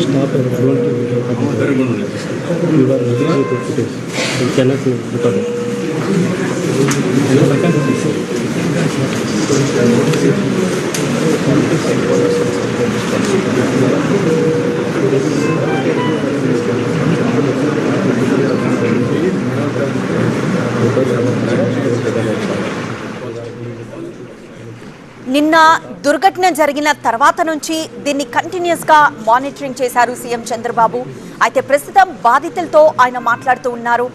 staff and volunteer we have to We were ready to today. We cannot record it. Thank you. నిన్న దుర్ఘటన జరిగిన తర్వాత నుంచి దీన్ని కంటిన్యూస్గా మానిటరింగ్ చేశారు సీఎం చంద్రబాబు. అయితే ప్రస్తుతం బాధితులతో ఆయన మాట్లాడుతూ ఉన్నారు.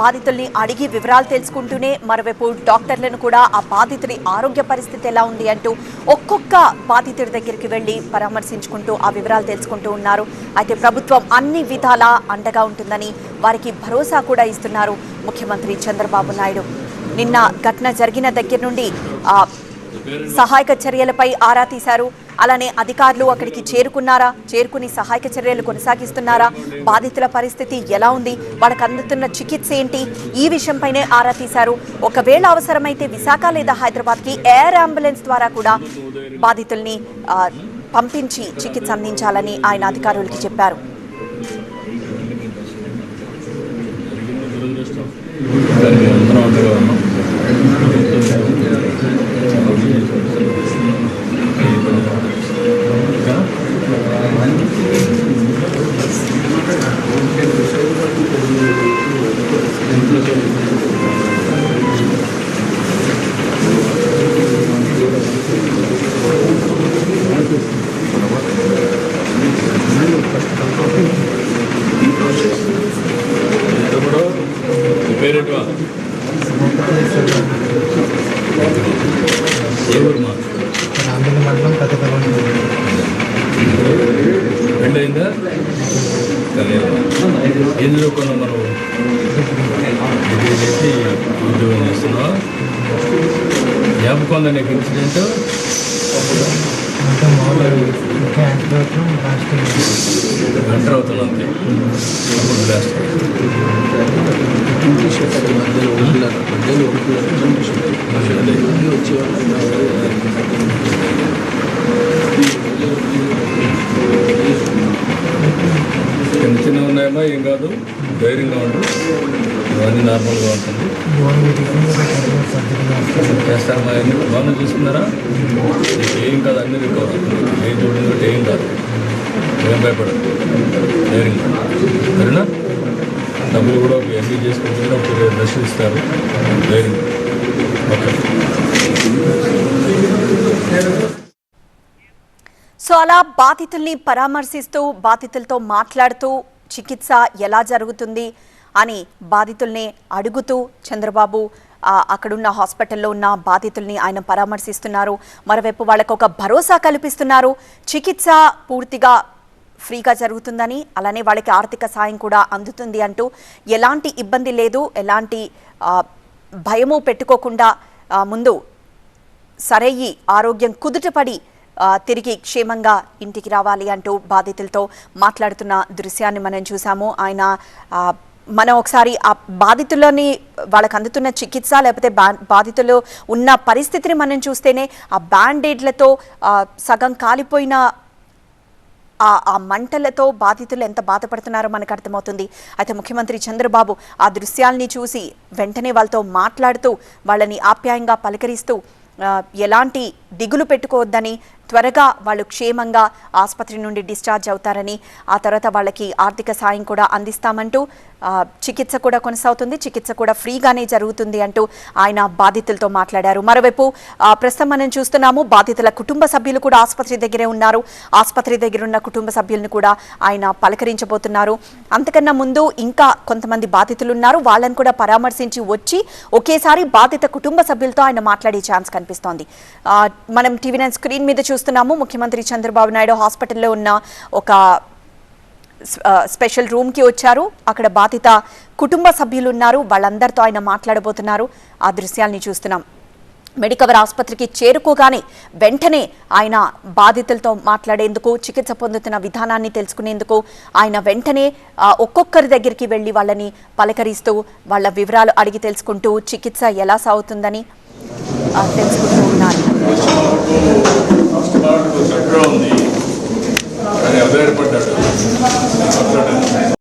బాధితుల్ని అడిగి వివరాలు తెలుసుకుంటూనే మరోవైపు డాక్టర్లను కూడా ఆ బాధితుడి ఆరోగ్య పరిస్థితి ఎలా ఉంది అంటూ ఒక్కొక్క బాధితుడి దగ్గరికి వెళ్ళి పరామర్శించుకుంటూ ఆ వివరాలు తెలుసుకుంటూ ఉన్నారు. అయితే ప్రభుత్వం అన్ని విధాలా అండగా ఉంటుందని వారికి భరోసా కూడా ఇస్తున్నారు ముఖ్యమంత్రి చంద్రబాబు నాయుడు. నిన్న ఘటన జరిగిన దగ్గర నుండి సహాయక చర్యలపై ఆరా తీశారు. అలానే అధికారులు అక్కడికి చేరుకున్నారా? చేరుకుని సహాయక చర్యలు కొనసాగిస్తున్నారా? బాధితుల పరిస్థితి ఎలా ఉంది? వాళ్ళకి అందుతున్న చికిత్స ఏంటి? ఈ విషయంపైనే ఆరా తీశారు. ఒకవేళ అవసరమైతే విశాఖ లేదా హైదరాబాద్కి ఎయిర్ అంబులెన్స్ ద్వారా కూడా బాధితుల్ని పంపించి చికిత్స అందించాలని ఆయన అధికారులకి చెప్పారు. అందరం అందరూ ఉన్నాం. పెద్దపల్లి పెళ్ళయిందా ఏం చదువుకున్నావు మనం డిగ్రీ చేసి ఉద్యోగం చేస్తున్నావా? జ్ఞాపకం నీకు ఇన్సిడెంట్? ఎంటర్ అవుతున్నా అంతే. అప్పుడు బ్లాస్ట్ చిన్న చిన్న ఏం కాదు ధైర్యంగా ఉండు. ఇవన్నీ నార్మల్గా ఉంటుంది. వన్ బాగా చూసుకున్నారా? ఏం కాదు అన్ని రికవర్ ఏం చూడండి బట్టి ఏం కాదు. ఏం భయపడదు ధైర్యంగా సరేనా? డబ్బులు కూడా ఒక ఎంబీ చేసుకుంటే ఒక డ్రెస్ ఇస్తారు. ధైర్యంగా ఓకే. సో అలా బాధితుల్ని పరామర్శిస్తూ బాధితులతో మాట్లాడుతూ చికిత్స ఎలా జరుగుతుంది అని బాధితుల్ని అడుగుతూ చంద్రబాబు అక్కడున్న హాస్పిటల్లో ఉన్న బాధితుల్ని ఆయన పరామర్శిస్తున్నారు. మరోవైపు వాళ్ళకు ఒక భరోసా కల్పిస్తున్నారు. చికిత్స పూర్తిగా ఫ్రీగా జరుగుతుందని అలానే వాళ్ళకి ఆర్థిక సాయం కూడా అందుతుంది అంటూ ఎలాంటి ఇబ్బంది లేదు. ఎలాంటి భయము పెట్టుకోకుండా ముందు సరయ్యి ఆరోగ్యం కుదుటపడి తిరిగి క్షేమంగా ఇంటికి రావాలి అంటూ బాధితులతో మాట్లాడుతున్న దృశ్యాన్ని మనం చూసాము ఆయన మనం ఒకసారి ఆ బాధితులని వాళ్ళకి అందుతున్న చికిత్స లేకపోతే బాధితులు ఉన్న పరిస్థితిని మనం చూస్తేనే ఆ బ్యాండేడ్లతో సగం కాలిపోయిన ఆ ఆ మంటలతో బాధితులు ఎంత బాధపడుతున్నారో మనకు అర్థమవుతుంది. అయితే ముఖ్యమంత్రి చంద్రబాబు ఆ దృశ్యాల్ని చూసి వెంటనే వాళ్ళతో మాట్లాడుతూ వాళ్ళని ఆప్యాయంగా పలకరిస్తూ ఎలాంటి దిగులు పెట్టుకోవద్దని త్వరగా వాళ్ళు క్షేమంగా ఆసుపత్రి నుండి డిశ్చార్జ్ అవుతారని ఆ తర్వాత వాళ్ళకి ఆర్థిక సాయం కూడా అందిస్తామంటూ చికిత్స కూడా కొనసాగుతుంది. చికిత్స కూడా ఫ్రీగానే జరుగుతుంది అంటూ ఆయన బాధితులతో మాట్లాడారు. మరోవైపు ప్రస్తుతం మనం చూస్తున్నాము బాధితుల కుటుంబ సభ్యులు కూడా ఆసుపత్రి దగ్గరే ఉన్నారు. ఆసుపత్రి దగ్గర ఉన్న కుటుంబ సభ్యులను కూడా ఆయన పలకరించబోతున్నారు. అంతకన్నా ముందు ఇంకా కొంతమంది బాధితులు ఉన్నారు వాళ్ళని కూడా పరామర్శించి వచ్చి ఒకేసారి బాధిత కుటుంబ సభ్యులతో ఆయన మాట్లాడే ఛాన్స్ కనిపిస్తోంది. మనం టీవీ నైన్ స్క్రీన్ మీద చూస్తున్నాము. ముఖ్యమంత్రి చంద్రబాబు నాయుడు హాస్పిటల్లో ఉన్న ఒక స్పెషల్ రూమ్కి వచ్చారు. అక్కడ బాధిత కుటుంబ సభ్యులు ఉన్నారు వాళ్ళందరితో ఆయన మాట్లాడబోతున్నారు. ఆ దృశ్యాల్ని చూస్తున్నాం. మెడికవర్ ఆసుపత్రికి చేరుకోగానే వెంటనే ఆయన బాధితులతో మాట్లాడేందుకు చికిత్స పొందుతున్న విధానాన్ని తెలుసుకునేందుకు ఆయన వెంటనే ఒక్కొక్కరి దగ్గరికి వెళ్ళి వాళ్ళని పలకరిస్తూ వాళ్ళ వివరాలు అడిగి తెలుసుకుంటూ చికిత్స ఎలా సాగుతుందని తెలుసుకుంటూ ఉన్నారు. వచ్చి కుమారుడు పెట్రోల్ని కానీ అభిప్రాయపడ్డాడు